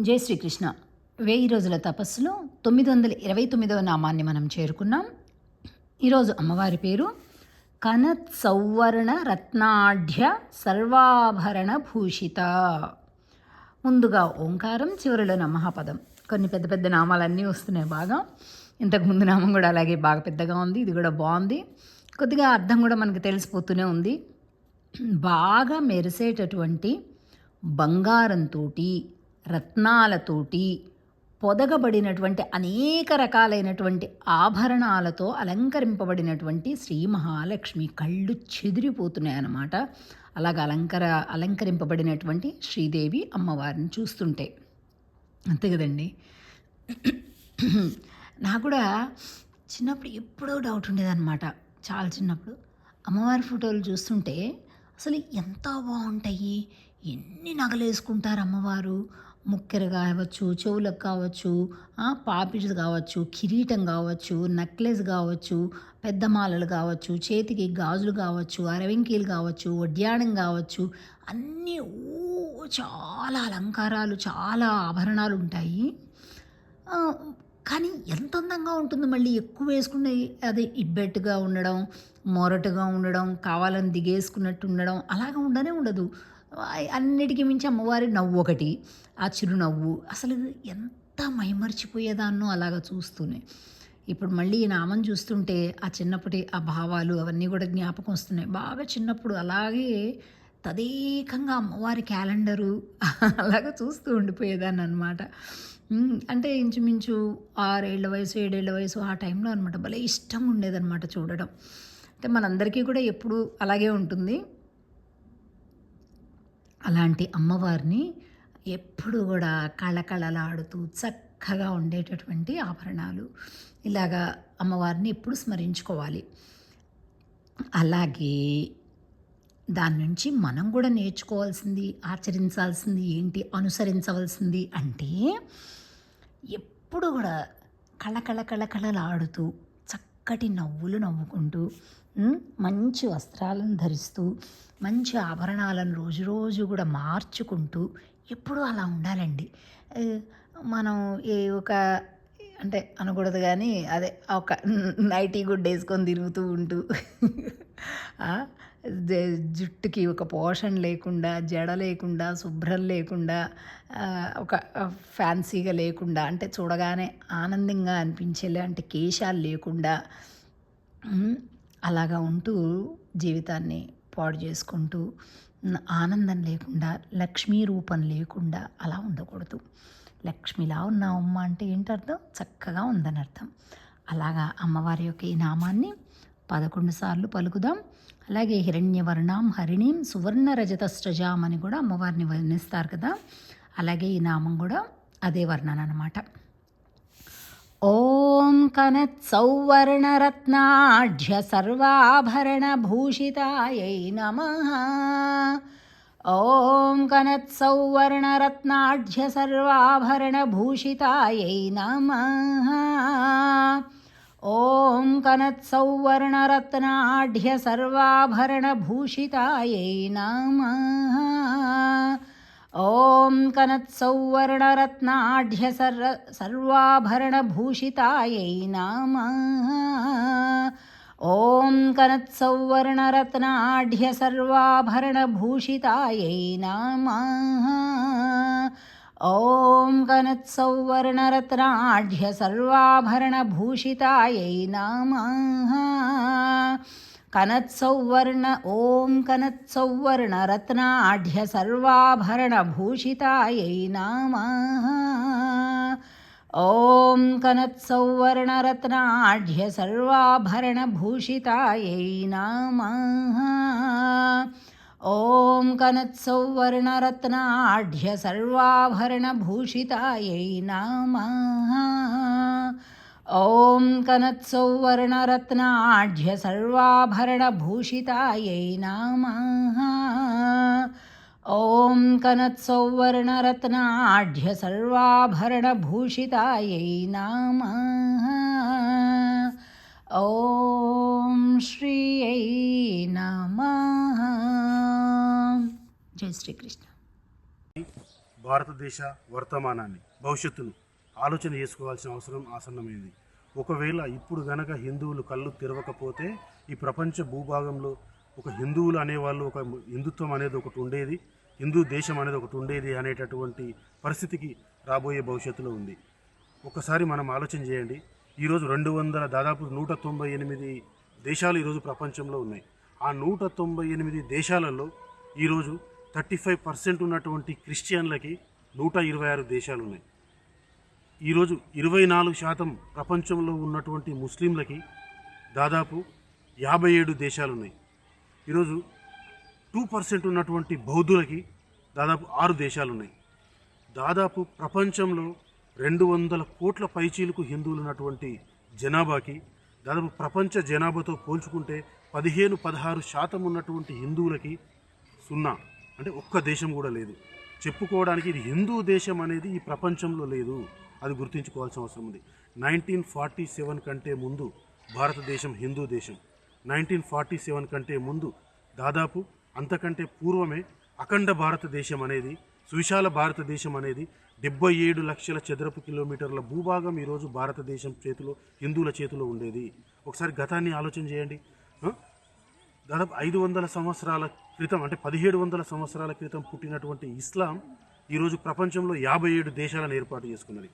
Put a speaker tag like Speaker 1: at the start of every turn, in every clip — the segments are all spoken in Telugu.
Speaker 1: జై శ్రీకృష్ణ. వెయ్యి రోజుల తపస్సులో తొమ్మిది వందల ఇరవై తొమ్మిదవ నామాన్ని మనం చేరుకున్నాం. ఈరోజు అమ్మవారి పేరు కనత్ సౌవర్ణ రత్నాఢ్య సర్వాభరణ భూషిత ముందుగా ఓంకారం చివరిలో నమహాపదం కొన్ని పెద్ద పెద్ద నామాలన్నీ వస్తున్నాయి బాగా. ఇంతకుముందు నామం కూడా అలాగే బాగా పెద్దగా ఉంది ఇది కూడా బాగుంది. కొద్దిగా అర్థం కూడా మనకు తెలిసిపోతూనే ఉంది. బాగా మెరిసేటటువంటి బంగారంతో రత్నాలతోటి పొదగబడినటువంటి అనేక రకాలైనటువంటి ఆభరణాలతో అలంకరింపబడినటువంటి శ్రీ మహాలక్ష్మి కళ్ళు చెదిరిపోతున్నాయి అన్నమాట. అలాగ అలంకర అలంకరింపబడినటువంటి శ్రీదేవి అమ్మవారిని చూస్తుంటే. అంతే కదండి. నాకు కూడా చిన్నప్పుడు ఎప్పుడో డౌట్ ఉండేదన్నమాట. చాలా చిన్నప్పుడు. అమ్మవారి ఫోటోలు చూస్తుంటే అసలు ఎంత బాగుంటాయి ఎన్ని నగలు వేసుకుంటారు అమ్మవారు ముక్కెర కావచ్చు చెవులకు కావచ్చు పాపిడ్స్ కావచ్చు కిరీటం కావచ్చు నెక్లెస్ కావచ్చు పెద్ద మాలలు కావచ్చు చేతికి గాజులు కావచ్చు అరవింకీలు కావచ్చు వడ్యాణం కావచ్చు అన్నీ ఓ చాలా అలంకారాలు చాలా ఆభరణాలు ఉంటాయి. కానీ ఎంత అందంగా ఉంటుంది మళ్ళీ ఎక్కువ వేసుకునే అది ఇబ్బెట్టుగా ఉండడం మొరటుగా ఉండడం కావాలని దిగేసుకున్నట్టు ఉండడం అలాగా ఉండనే ఉండదు. అన్నిటికీ మించి అమ్మవారి నవ్వు ఒకటి ఆ చిరునవ్వు. అసలు ఎంత మైమర్చిపోయేదాన్నో అలాగ చూస్తూనే. ఇప్పుడు మళ్ళీ ఈ నామం చూస్తుంటే ఆ చిన్నప్పటి ఆ భావాలు అవన్నీ కూడా జ్ఞాపకం వస్తున్నాయి. బాగా చిన్నప్పుడు అలాగే తదేకంగా అమ్మవారి క్యాలెండరు అలాగ చూస్తూ ఉండిపోయేదాన్ని అనమాట అంటే ఇంచుమించు ఆరేళ్ళ వయసు ఏడేళ్ళ వయసు ఆ టైంలో అనమాట భలే ఇష్టం ఉండేదన్నమాట చూడడం. అంటే మనందరికీ కూడా ఎప్పుడు అలాగే ఉంటుంది. అలాంటి అమ్మవారిని ఎప్పుడు కూడా కళకళలాడుతూ చక్కగా ఉండేటటువంటి ఆభరణాలు ఇలాగా అమ్మవారిని ఎప్పుడు స్మరించుకోవాలి. అలాగే దాని నుంచి మనం కూడా నేర్చుకోవాల్సింది ఆచరించాల్సింది ఏంటి అనుసరించవలసింది అంటే ఎప్పుడు కూడా కళకళ కళకళలాడుతూ చక్కటి నవ్వులు నవ్వుకుంటూ మంచి వస్త్రాలను ధరిస్తూ మంచి ఆభరణాలను రోజు రోజు కూడా మార్చుకుంటూ ఎప్పుడూ అలా ఉండాలండి. మనం ఏ ఒక అంటే అనకూడదు కానీ అదే ఒక నైటీ గుడ్ వేసుకొని తిరుగుతూ ఉంటూ జుట్టుకి ఒక పోషణ లేకుండా జడ లేకుండా శుభ్రం లేకుండా ఒక ఫ్యాన్సీగా లేకుండా అంటే చూడగానే ఆనందంగా అనిపించేలాంటి కేశాలు లేకుండా అలాగా ఉంటూ జీవితాన్ని పాడు చేసుకుంటూ ఆనందం లేకుండా లక్ష్మీ రూపం లేకుండా అలా ఉండకూడదు. లక్ష్మిలా ఉన్నావమ్మ అంటే ఏంటి అర్థం చక్కగా ఉందని అర్థం అలాగా అమ్మవారి యొక్క ఈ నామాన్ని పదకొండు సార్లు పలుకుదాం. అలాగే హిరణ్యవర్ణం హరిణీం సువర్ణ రజత స్రజాం అని కూడా అమ్మవారిని వర్ణిస్తారు కదా. అలాగే ఈ నామం కూడా అదే వర్ణన అనమాట ఓం కనత్ సౌవర్ణరత్నాఢ్య సర్వాభరణభూషితాయై నమ. ఓం కనత్ సర్వాభరణ భూషితాయై నమ. ॐ कनत्सौवर्णरत्नाढ्य सर्वाभरणभूषितायै नमः। ॐ कनत्सौवर्णरत्नाढ्य सर् सर्वाभरणभूषितायै नमः। ॐ कनत्सौवर्णरत्नाढ्य सर्वाभरणभूषितायै नमः ॐ कनत्सौवर्णरत्ना आढ्यसर्वाभरणभूषितायै नमः। कनत्सौवर्ण ॐ कनत्सौवर्णरत्ना आढ्यसर्वाभरणभूषितायै नाम। ॐ कनत्सौवर्णरत्ना आढ्यसर्वाभरणभूषितायै नमः। ॐ कनत्सौवर्णरत्नाढ्य सर्वाभरणभूषितायै नमः। ॐ कनत्सौवर्णरत्नाढ्य सर्वाभरणभूषितायै नमः। ॐ कनत्सौवर्णरत्नाढ्य सर्वाभरणभूषितायै नमः। ॐ श्रियै नमः జై శ్రీకృష్ణ.
Speaker 2: భారతదేశ వర్తమానాన్ని భవిష్యత్తును ఆలోచన చేసుకోవాల్సిన అవసరం ఆసన్నమైంది. ఒకవేళ ఇప్పుడు గనక హిందువులు కళ్ళు తెరవకపోతే ఈ ప్రపంచ భూభాగంలో ఒక హిందువులు అనేవాళ్ళు ఒక హిందుత్వం అనేది ఒకటి ఉండేది హిందూ దేశం అనేది ఒకటి ఉండేది అనేటటువంటి పరిస్థితికి రాబోయే భవిష్యత్తులో ఉంది. ఒకసారి మనం ఆలోచన చేయండి. ఈరోజు రెండు వందల దాదాపు నూట తొంభై ఎనిమిది దేశాలు ఈరోజు ప్రపంచంలో ఉన్నాయి. ఆ నూట తొంభై ఎనిమిది దేశాలలో ఈరోజు థర్టీ ఫైవ్ పర్సెంట్ ఉన్నటువంటి క్రిస్టియన్లకి నూట ఇరవై ఆరు దేశాలు ఉన్నాయి ఈరోజు ఇరవై నాలుగు శాతం ప్రపంచంలో ఉన్నటువంటి ముస్లింలకి దాదాపు యాభై ఏడు దేశాలు ఉన్నాయి ఈరోజు టూ పర్సెంట్ ఉన్నటువంటి బౌద్ధులకి దాదాపు ఆరు దేశాలు ఉన్నాయి దాదాపు ప్రపంచంలో రెండు వందల కోట్ల పైచీలకు హిందువులు ఉన్నటువంటి జనాభాకి దాదాపు ప్రపంచ జనాభాతో పోల్చుకుంటే పదిహేను పదహారు శాతం ఉన్నటువంటి హిందువులకి సున్నా. అంటే ఒక్క దేశం కూడా లేదు. చెప్పుకోవడానికి ఇది హిందూ దేశం అనేది ఈ ప్రపంచంలో లేదు. అది గుర్తుంచుకోవాల్సిన అవసరం ఉంది. నైన్టీన్ ఫార్టీ సెవెన్ కంటే ముందు భారతదేశం హిందూ దేశం. నైన్టీన్ ఫార్టీ సెవెన్ కంటే ముందు దాదాపు అంతకంటే పూర్వమే అఖండ భారతదేశం అనేది సువిశాల భారతదేశం అనేది డెబ్బై ఏడు లక్షల చదరపు కిలోమీటర్ల భూభాగం ఈరోజు భారతదేశం చేతిలో హిందువుల చేతిలో ఉండేది. ఒకసారి గతాన్ని ఆలోచన చేయండి. దాదాపు ఐదు వందల సంవత్సరాల క్రితం అంటే పదిహేడు వందల సంవత్సరాల క్రితం పుట్టినటువంటి ఇస్లాం ఈరోజు ప్రపంచంలో యాభై ఏడు దేశాలను ఏర్పాటు చేసుకున్నది.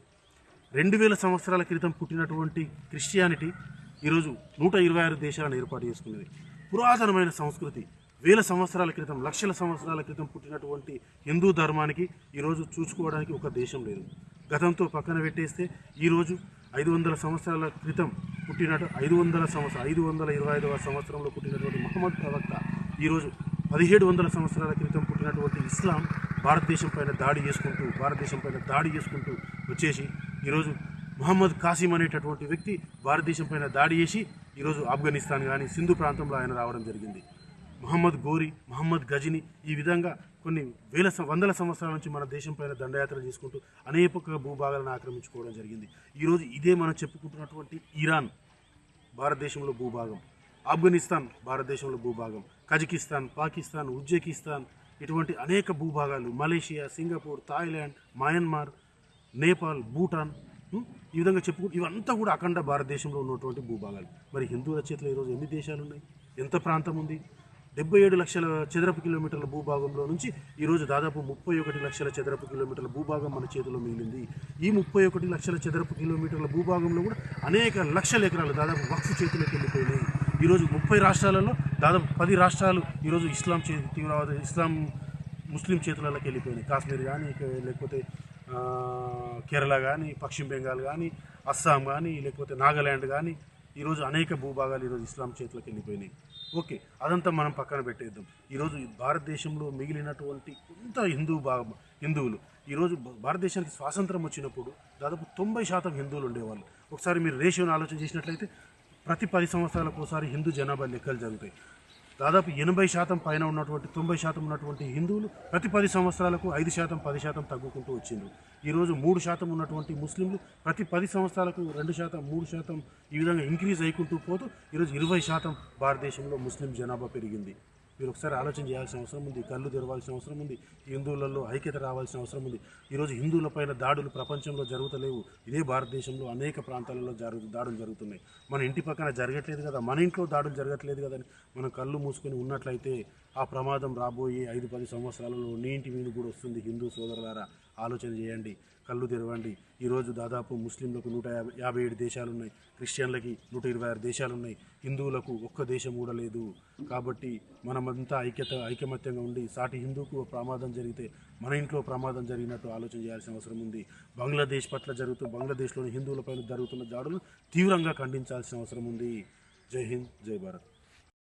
Speaker 2: రెండు వేల సంవత్సరాల క్రితం పుట్టినటువంటి క్రిస్టియానిటీ ఈరోజు నూట ఇరవై ఆరు దేశాలను ఏర్పాటు చేసుకున్నది. పురాతనమైన సంస్కృతి వేల సంవత్సరాల క్రితం లక్షల సంవత్సరాల క్రితం పుట్టినటువంటి హిందూ ధర్మానికి ఈరోజు చూసుకోవడానికి ఒక దేశం లేదు. గతంతో పక్కన పెట్టేస్తే ఈరోజు ఐదు వందల సంవత్సరాల క్రితం పుట్టినట్టు ఐదు వందల సంవత్సరం ఐదు వందల ఇరవై ఐదవ సంవత్సరంలో పుట్టినటువంటి మహమ్మద్ ప్రవక్త ఈరోజు పదిహేడు వందల సంవత్సరాల క్రితం పుట్టినటువంటి ఇస్లాం భారతదేశం పైన దాడి చేసుకుంటూ భారతదేశం పైన దాడి చేసుకుంటూ వచ్చేసి ఈరోజు మహమ్మద్ కాసిం అనేటటువంటి వ్యక్తి భారతదేశం పైన దాడి చేసి ఈరోజు ఆఫ్ఘనిస్తాన్ కానీ సింధు ప్రాంతంలో ఆయన రావడం జరిగింది. మహమ్మద్ గోరి మహమ్మద్ గజిని ఈ విధంగా కొన్ని వేల వందల సంవత్సరాల నుంచి మన దేశం పైన దండయాత్ర చేసుకుంటూ అనేక భూభాగాలను ఆక్రమించుకోవడం జరిగింది. ఈరోజు ఇదే మనం చెప్పుకుంటున్నటువంటి ఇరాన్ భారతదేశంలో భూభాగం. ఆఫ్ఘనిస్తాన్ భారతదేశంలో భూభాగం. కజకిస్తాన్ పాకిస్తాన్ ఉజ్బెకిస్తాన్ ఇటువంటి అనేక భూభాగాలు Malaysia Singapore Thailand Myanmar Nepal Bhutan ఈ విధంగా చెప్పుకుంటూ ఇవంతా కూడా అఖండ భారతదేశంలో ఉన్నటువంటి భూభాగాలు. మరి హిందువుల చేతిలో ఈరోజు ఎన్ని దేశాలు ఉన్నాయి ఎంత ప్రాంతం ఉంది? డెబ్బై ఏడు లక్షల చదరపు కిలోమీటర్ల భూభాగంలో నుంచి ఈరోజు దాదాపు ముప్పై ఒకటి లక్షల చదరపు కిలోమీటర్ల భూభాగం మన చేతిలో మిగిలింది. ఈ ముప్పై ఒకటి లక్షల చదరపు కిలోమీటర్ల భూభాగంలో కూడా అనేక లక్షల ఎకరాలు దాదాపు వక్ఫ్ చేతిలోకి వెళ్ళిపోయినాయి. ఈరోజు ముప్పై రాష్ట్రాలలో దాదాపు పది రాష్ట్రాలు ఈరోజు ఇస్లాం చే తీవ్రవాద ఇస్లాం ముస్లిం చేతులలోకి వెళ్ళిపోయినాయి. కాశ్మీర్ కానీ లేకపోతే కేరళ కానీ పశ్చిమ బెంగాల్ కానీ అస్సాం కానీ లేకపోతే నాగాల్యాండ్ కానీ ఈరోజు అనేక భూభాగాలు ఈరోజు ఇస్లాం చేతులకు వెళ్ళిపోయినాయి. ఓకే అదంతా మనం పక్కన పెట్టేద్దాం. ఈరోజు ఈ భారతదేశంలో మిగిలినటువంటి కొంత హిందూ భాగం హిందువులు ఈరోజు భారతదేశానికి స్వాతంత్రం వచ్చినప్పుడు దాదాపు తొంభై శాతం హిందువులు ఉండేవాళ్ళు. ఒకసారి మీరు రేషియోని ఆలోచన చేసినట్లయితే ప్రతి పది సంవత్సరాలకు ఒకసారి హిందూ జనాభా లెక్కలు జరుగుతాయి. దాదాపు ఎనభై శాతం పైన ఉన్నటువంటి తొంభై శాతం ఉన్నటువంటి హిందువులు ప్రతి పది సంవత్సరాలకు ఐదు శాతం పది శాతం తగ్గుకుంటూ వచ్చిండ్రు. ఈరోజు మూడు శాతం ఉన్నటువంటి ముస్లింలు ప్రతి పది సంవత్సరాలకు రెండు శాతం మూడు శాతం ఈ విధంగా ఇంక్రీజ్ అయికుంటూ పోతూ ఈరోజు ఇరవై శాతం భారతదేశంలో ముస్లిం జనాభా పెరిగింది. మీరు ఒకసారి ఆలోచన చేయాల్సిన అవసరం ఉంది కళ్ళు తెరవాల్సిన అవసరం ఉంది హిందువులలో ఐక్యత రావాల్సిన అవసరం ఉంది. ఈరోజు హిందువులపైన దాడులు ప్రపంచంలో జరుగుతలేవు. ఇదే భారతదేశంలో అనేక ప్రాంతాలలో జరుగు దాడులు జరుగుతున్నాయి. మన ఇంటి పక్కన జరగట్లేదు కదా మన ఇంట్లో దాడులు జరగట్లేదు కదా అని మనం కళ్ళు మూసుకొని ఉన్నట్లయితే ఆ ప్రమాదం రాబోయే ఐదు పది సంవత్సరాలలో నీ ఇంటి మీద కూడా వస్తుంది హిందూ సోదరులారా. ఆలోచన చేయండి కళ్ళు తెరవండి. ఈరోజు దాదాపు ముస్లింలకు నూట యాభై యాభై ఏడు దేశాలు ఉన్నాయి క్రిస్టియన్లకి నూట ఇరవై ఆరు దేశాలు ఉన్నాయి హిందువులకు ఒక్క దేశం కూడా లేదు కాబట్టి మనమంతా ఐక్యత ఐకమత్యంగా ఉండి సాటి హిందువుకు ప్రమాదం జరిగితే మన ఇంట్లో ప్రమాదం జరిగినట్టు ఆలోచన చేయాల్సిన అవసరం ఉంది. బంగ్లాదేశ్ పట్ల జరుగుతూ బంగ్లాదేశ్లోని హిందువులపైన జరుగుతున్న దాడులు తీవ్రంగా ఖండించాల్సిన అవసరం ఉంది. జై హింద్ జై భారత్.